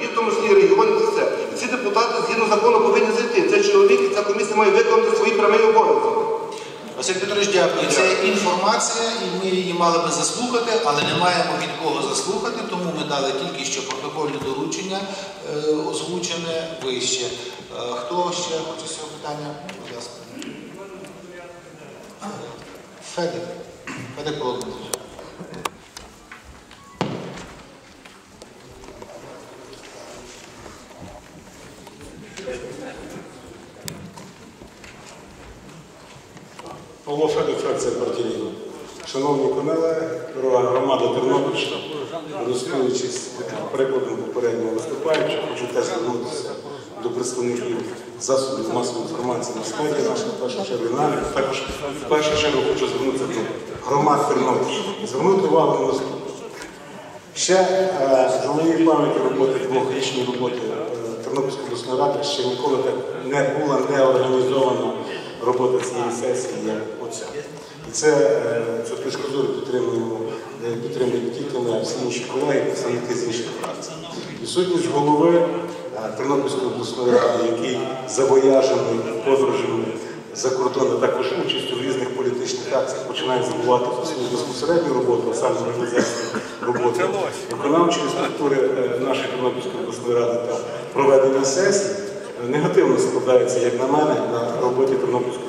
Є в тому числі регіоні це все. І ці депутати згідно закону повинні зайти. Це чоловік, і ця комісія має виконати свої прямі обов'язки. Василь Петрович, дякую. Це інформація, і ми її мали би заслухати, але не маємо від кого заслухати, тому ми дали тільки що протокольне доручення е, озвучене вище. Е, Хто ще хоче з цього питання? Будь ласка. Федик. Федик Володимирович. Павло Федик, фракція партії. Шановні колеги, дорога громада Тернопільщина, користуючись прикладом попереднього виступаючого, хочу теж звернутися до представників засобів масової інформації на сході наших, першу чергу, також в першу чергу хочу звернутися до громад Тернопільщини. Звернути увагу на наступне. Ще е, за моєї пам'яті роботи двохрічної роботи Тернопільської обласної ради ще ніколи так не була не організована робота цієї сесії, як оця. І це е, цю точку зору підтримуємо, е, підтримують тільки ми, а всі інші колеги, представники з інших фракцій. Відсутність голови е, Тернопільської обласної ради, який зобов'язаний подорожами за кордон, а також участю в різних політичних акціях, починає забувати свою безпосередню роботу, а саме організацію роботи виконавчої структури нашої Тернопільської обласної ради та проведення е, негативно складається, як на мене, на роботі Тернопільської